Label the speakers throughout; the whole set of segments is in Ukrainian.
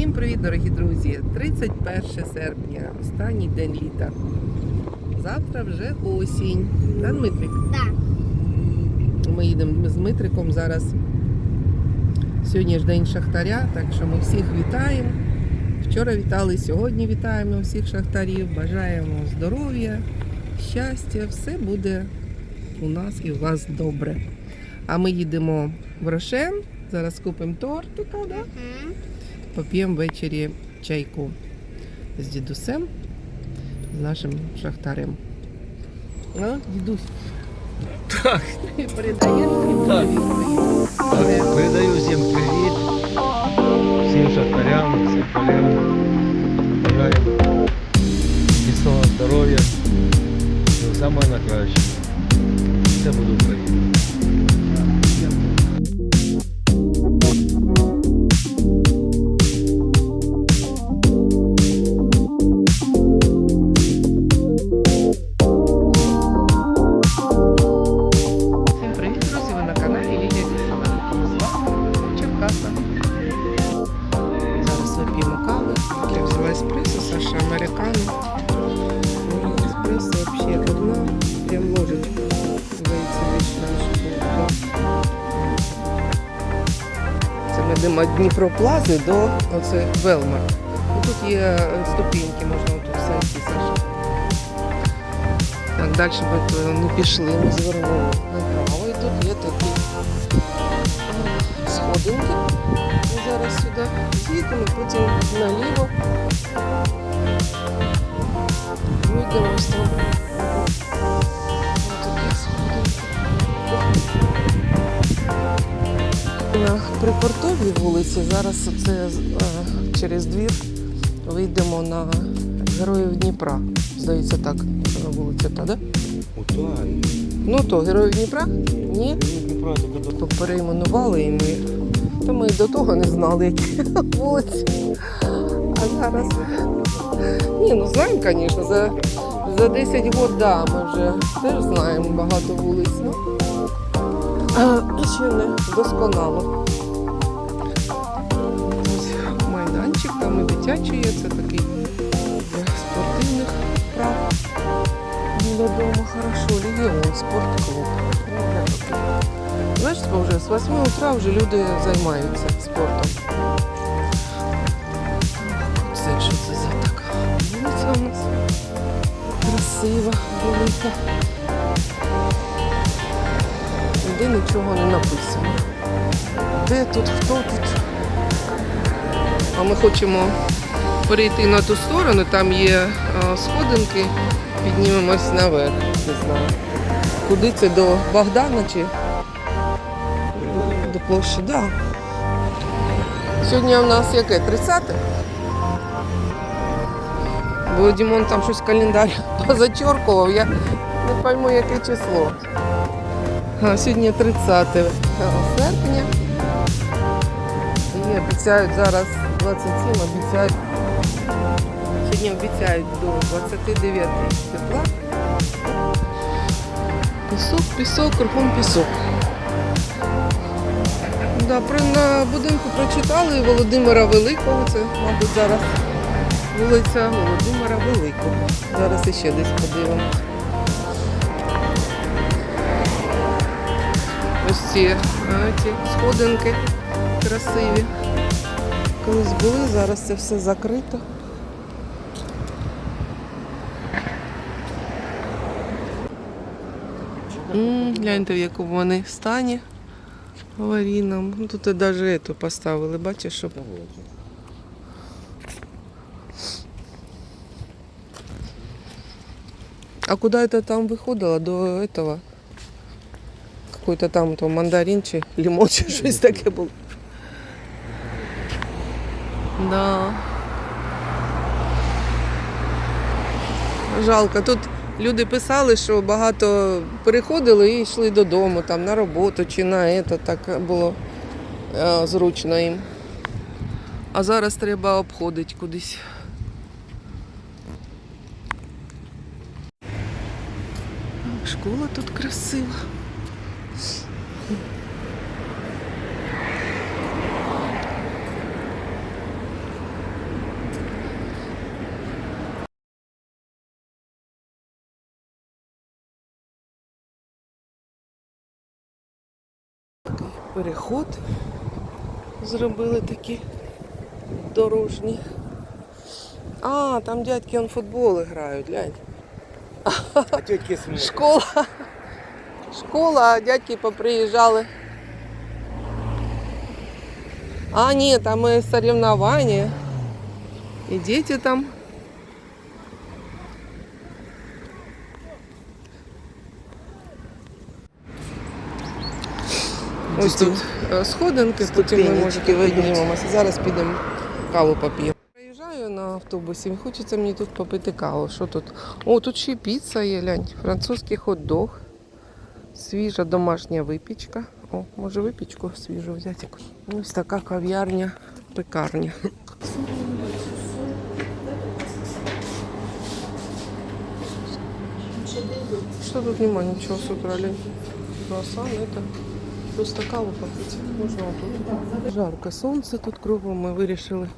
Speaker 1: Всім привіт, дорогі друзі! 31 серпня, останній день літа. Завтра вже осінь. Да, Дмитрик?
Speaker 2: Так.
Speaker 1: Ми їдемо з Дмитриком зараз. Сьогодні ж день шахтаря, так що ми всіх вітаємо. Вчора вітали, сьогодні вітаємо всіх шахтарів. Бажаємо здоров'я, щастя, все буде у нас і у вас добре. А ми їдемо в Рошен. Зараз купимо тортика, да? Поп'ємо ввечері чайку з дідусем, з нашим шахтарем. А, дідусь?
Speaker 3: Так.
Speaker 1: Передаєш
Speaker 3: Так. Так, передаю всім привіт, всім шахтарям, всім колегам. Бажаю міцного здоров'я, самого найкращого. Все буде Україна.
Speaker 1: Це від Дніпроплази до оце Велмар. Тут є е, ступіньки, можна тут зайти, Саша. Так, далі ми не пішли, ми звернули направо. І тут є такі е, сходинки. Ми зараз сюди з'їдемо, потім наліво. Вийдемо ось там. Отакі На припортовій вулиці зараз оце е, через двір вийдемо на Героїв Дніпра. Здається, так вулиця та, да? Ну то, Героїв Дніпра? Ні? Перейменували і ми. Та ми до того не знали, які вулиці. А зараз. Ні, ну знаємо, звісно, за, за 10 років, да, ми вже теж знаємо багато вулиць. Ну, ще не досконало. Ось майданчик, там і дитячий є, це такий спортивних прав. Додому хорошо, Легіон, спортклуб. Знаєш, вже з 8 утра вже люди займаються спортом. Це що це за така вулиця у нас? Красива, велика. Де нічого не написано. Де тут, хто тут? А ми хочемо перейти на ту сторону, там є а, сходинки, піднімемось наверх. Не знаю. Куди це до Богдана чи до площі? Да. Сьогодні у нас яке? 30? Бо Дімон там щось календар позачеркував, я не пойму, яке число. Сьогодні 30 серпня. І обіцяють зараз 27, обіцяють. Сьогодні обіцяють до 29 тепла. Пісок, пісок, кругом пісок. Да, про, на будинку прочитали Володимира Великого. Це, мабуть, зараз вулиця Володимира Великого. Зараз іще десь подивимось. Ось ці, а, ці сходинки красиві. Колись були, зараз це все закрито. М, Гляньте, в якому вони стані аварійному. Ну, тут навіть ету поставили, бачиш, щоб. А куда это там выходило до этого? Какой-то там то мандарин чи лимон чи щось таке було. Да. Жалко. Тут люди писали, що багато переходили і йшли додому, там на роботу чи на це, так було е, зручно їм. А зараз треба обходити кудись. Школа тут красива. Переход зробили такі дорожні. А, там дядьки он футбол грають, глянь.
Speaker 3: А тетки
Speaker 1: Школа. Школа, а дядьки поприїжджали. А, ні, там і соревнования. І діти там. Ось тут е, сходинки, потім ми може
Speaker 3: Ступенечки
Speaker 1: піднімемося. Зараз підемо каву поп'ємо. Приїжджаю на автобусі, хочеться мені тут попити каву. Що тут? О, тут ще піца є, глянь, французький хот-дог, свіжа домашня випічка. О, може випічку свіжу взяти. Ось така кав'ярня, пекарня. Что тут нема ничего с утра, лень. Круассан, это просто каву попити. Можна тут. Жарко сонце тут кругом. Ми вирішили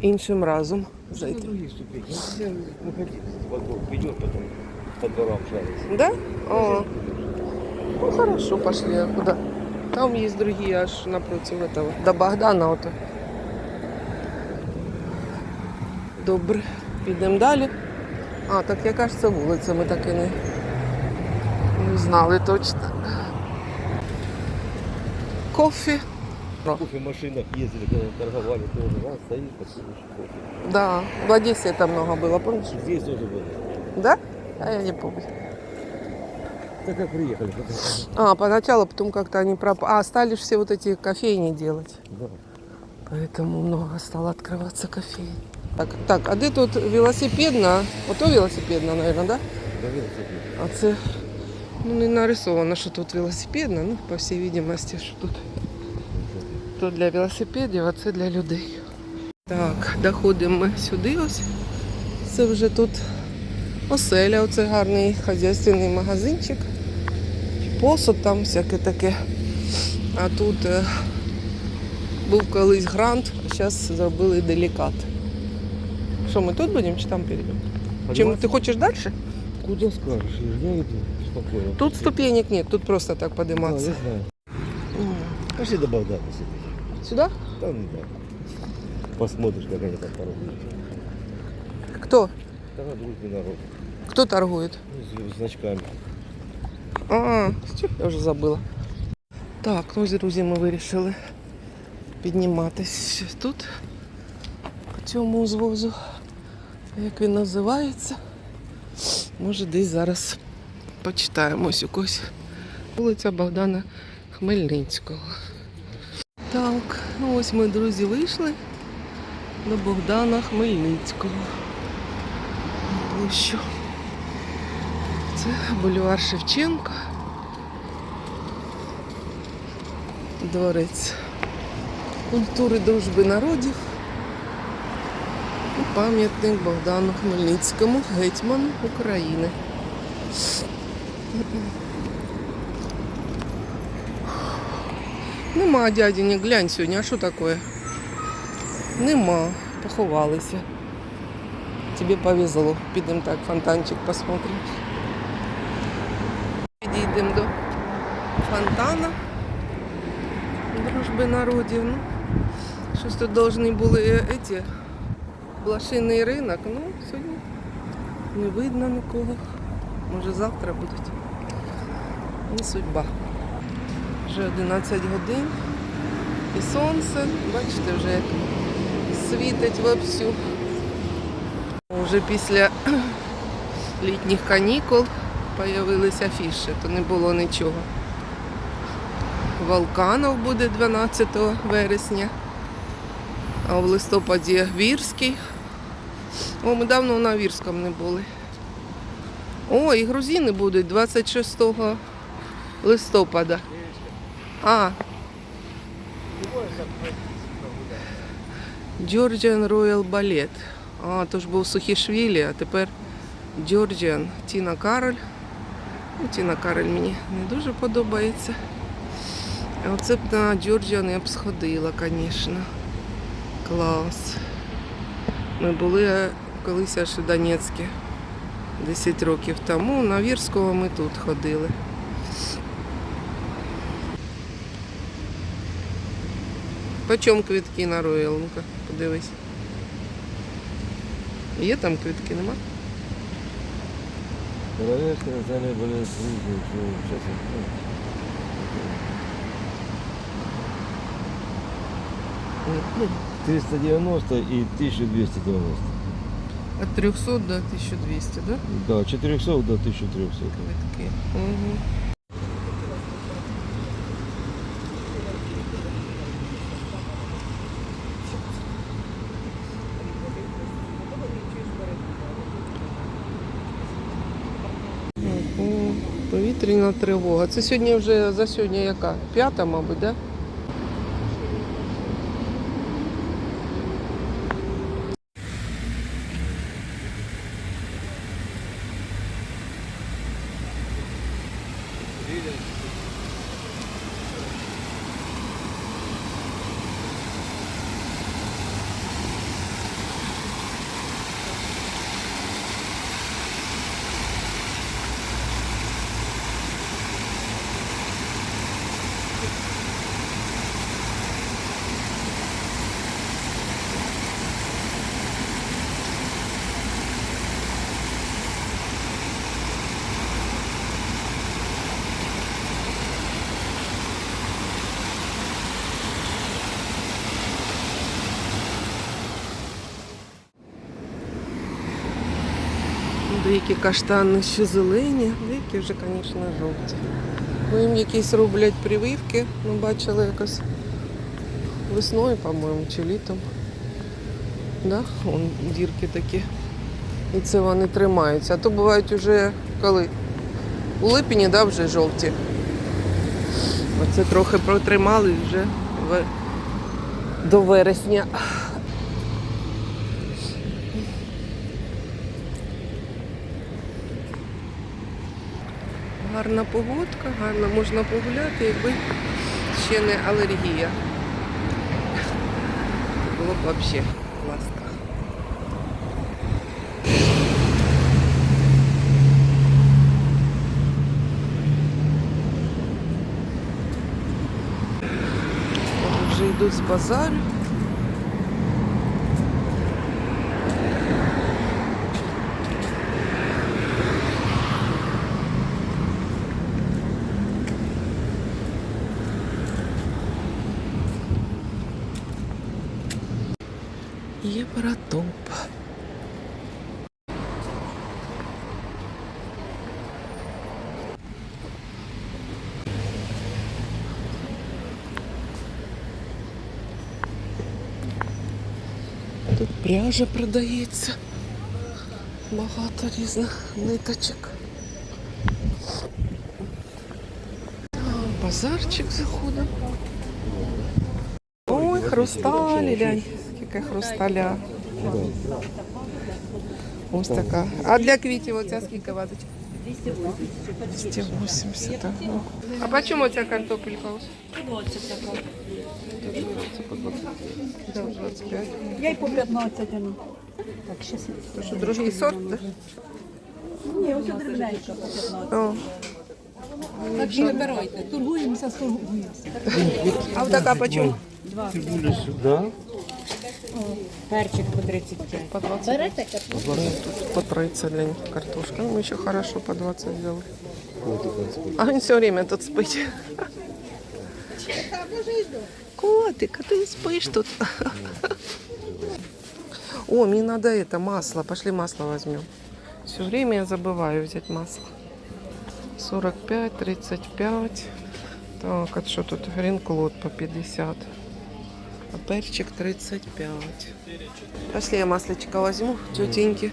Speaker 1: іншим разом зайти. Да? О, ну хорошо, пошли. А куда? Там есть другие, аж напротив этого. До Богдана ото. Добре. Підемо далі. А, так яка ж це вулиця, ми так і не, не знали точно. Кофе.
Speaker 3: Кофе в машинах ездили, когда торговали тоже. Раз, стоит, покушаешь кофе.
Speaker 1: Да, в Одессе это много было, помнишь?
Speaker 3: Здесь тоже было.
Speaker 1: Да? А я не помню.
Speaker 3: Так как приехали. потом.
Speaker 1: А, поначалу, потом как-то они проп... А, стали ж все вот эти кофейни делать.
Speaker 3: Да.
Speaker 1: Поэтому много стало открываться кофеин. Так, так, а де тут велосипедна? Ото велосипедна, наверное, да?
Speaker 3: Да, велосипед.
Speaker 1: А це ну, не нарисовано, що тут велосипедна, ну, по всій відомості, що тут. То для велосипедів, а це для людей. Так, доходимо ми сюди ось. Це вже тут оселя, оце гарний хазяйственний магазинчик. Посуд там всяке таке. А тут е, був колись грант, а зараз зробили делікат. Що, ми тут будемо чи там перейдемо? Чим ти хочеш далі?
Speaker 3: Куда скажешь? Я иду спокойно.
Speaker 1: Тут ступенек нет, тут просто так
Speaker 3: Да, я
Speaker 1: подниматься.
Speaker 3: знаю. Пошли до Богдана сюда.
Speaker 1: Сюда?
Speaker 3: Там, да. Посмотришь, как они там торгуют.
Speaker 1: Кто?
Speaker 3: Там дружный народ.
Speaker 1: Кто торгует?
Speaker 3: Ну, с значками.
Speaker 1: А, я вже забула. Так, ну друзі, ми вирішили підніматись тут. По цьому звозу. Як він називається? Може, десь зараз почитаємо ось якось. Вулиця Богдана Хмельницького. Так, ну ось ми, друзі, вийшли до Богдана Хмельницького. Площу. Бульвар Шевченка. Дворець культури дружби народів. І пам'ятник Богдану Хмельницькому, гетьману України. Нема дядіні, глянь сьогодні, а що таке? Нема, поховалися. Тобі повезло. Підемо так, фонтанчик посмотрим. Підійдемо до фонтана дружби народів. Ну, щось тут повинні були эти, блошиний ринок. Ну, сьогодні не видно нікого. Може завтра будуть. Не судьба. Вже 11 годин. І сонце, бачите, вже як світить вовсю. Вже після літніх канікул з'явилися афіші, то не було нічого. Волканов буде 12 вересня, а в листопаді Вірський. О, ми давно на Вірському не були. О, і грузини будуть 26 листопада. А. Georgian Royal Ballet. А, то ж був Сухішвілі, а тепер Georgian Тіна Кароль. Тіна Кароль мені не дуже подобається. Оце б на Georgian я б сходила, звісно. Клас. Ми були е, колись аж у Донецьку 10 років тому. На Вірського ми тут ходили. Почем квитки на Роял? Ну-ка, подивись. Є там квитки, нема?
Speaker 3: Королевская национальная более служба, что сейчас...
Speaker 1: Ну,
Speaker 3: 390 и 1290.
Speaker 1: От 300 до 1200, да?
Speaker 3: Да, 400 до 1300.
Speaker 1: Квитки. Угу. Повітряна тривога. Це сьогодні вже за сьогодні яка? П'ята, мабуть, да? Деякі каштани ще зелені, деякі вже, звісно, жовті. Ну, їм якісь роблять прививки. Ми бачили якось весною, по-моєму, чи літом. Да? Вон дірки такі. І це вони тримаються. А то бувають вже коли? У липені, да, вже жовті. Оце трохи протримали вже до вересня. Гарна погодка, гарно можна погуляти, якби ще не алергія. Було б взагалі класно. Вже йдуть з базарю. Євротоп. Тут пряжа продається. Багато різних ниточок. Базарчик заходимо. Ой, хрусталі, глянь, скільки хрусталя. Ось така. А для квітів оця скільки вазочка? 280. ага. А по чому ця картопелька? ось?
Speaker 2: 20 така.
Speaker 1: По 20. Да, 25.
Speaker 2: Я й по 15 ну. Так, щас.
Speaker 1: То що, другий сорт? да?
Speaker 2: Ні, ось дрібненька по 15.
Speaker 1: О.
Speaker 2: Так що вибирайте. Торгуємося, торгуємося.
Speaker 1: А вот така по чому?
Speaker 3: Цибуля сюда.
Speaker 2: Перчик по 35.
Speaker 1: По 20. Берете Тут по 30 для них картошка. Ну, мы еще хорошо по 20 взяли. А він все время тут спить. Котик, а ты спишь тут? О, мне надо это, масло. Пошли масло возьмем. Все время я забываю взять масло. 45, 35. Так, а что тут? Гринклот по 50. А перчик 35. Пошли я маслечко возьму, тетеньки.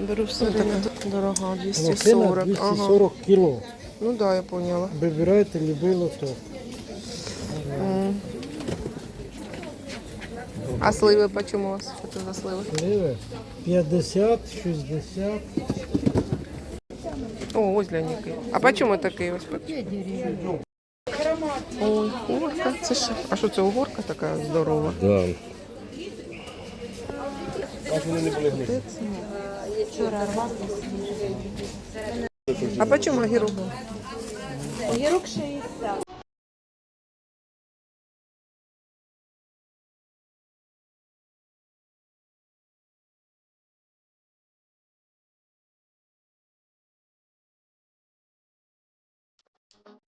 Speaker 1: Беру все время. Дорога, 240. Ага.
Speaker 4: 240 кіло.
Speaker 1: Ну да, я поняла.
Speaker 4: Вибирайте любий лоток.
Speaker 1: М. А сливи почему у вас? Що це за сливи?
Speaker 4: Сливи 50, 60.
Speaker 1: О, ось для них. А почему такий ось? Ой, угорка, це що? А що це угорка така здорова?
Speaker 3: Да.
Speaker 1: А почему огірок?
Speaker 5: Огірок 60.